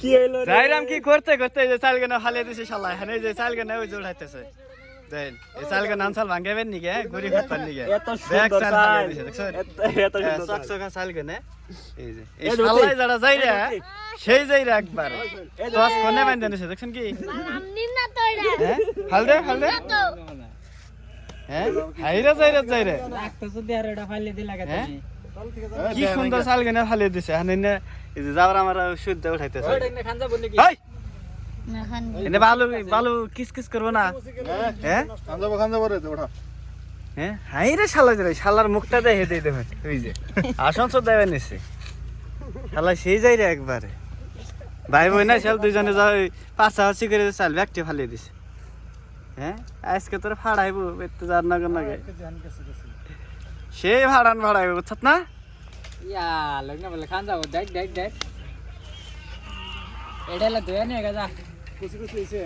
কি হইল রে? যাইরাম কি করতে করতে এই যে চাল গানা ফালিয়ে দিছে শালা এখানে যে চাল গানা ওই জোড়াইতেছে দেন এই চাল গানা আনসাল ভাঙ্গাবেন নিকে গুড়ি খাতপার নিকে ব্যাগ চাল চাল। দিছে দেখছ এত- এত চাল। চকচকা এই যে এই এই যে শালাই ওই- যারা যাই রে এই যে- সেই যাইরা একবার। দশ কোনে বাইন্ধে নিছে দেখছেন কি? হ্যাঁ? হাল দে হাল দে। হ্যাঁ? হাইরা যাই রে যাই রে রাখতেছো দিয়ে এটা ফাইলে দিলা কে হ্যাঁ? কি সুন্দর চাল গানা ফালিয়ে দিছে হানে এই যে যাওয়ার আমার শুদ্ধ উঠাইতেছে। এনে না বালু বালু কিস কিস করব না। হ্যাঁ হ্যাঁ? হাই রে শালা রে শালার মুখটা দেখে দিয়ে দেবেন ওই যে আসন সব দেবে নিছে। শালা সেই যাই রে একবারে। ভাই বোন না শাল দুইজনে যা ওই পাঁচা হাসি করে চাল ব্যাগটি ফালিয়ে দিছে। হ্যাঁ? আজকে তোর ফাড়াইবো যার নাগে নাগে সেই ভাড়ান ভাড়াইবো বুঝছত না? ইয়া লগ্ন বলে খান যাব দেখ দেখ দেখ এটা হলো দুয়া নিয়ে গেছা কুচি কুচি হইছে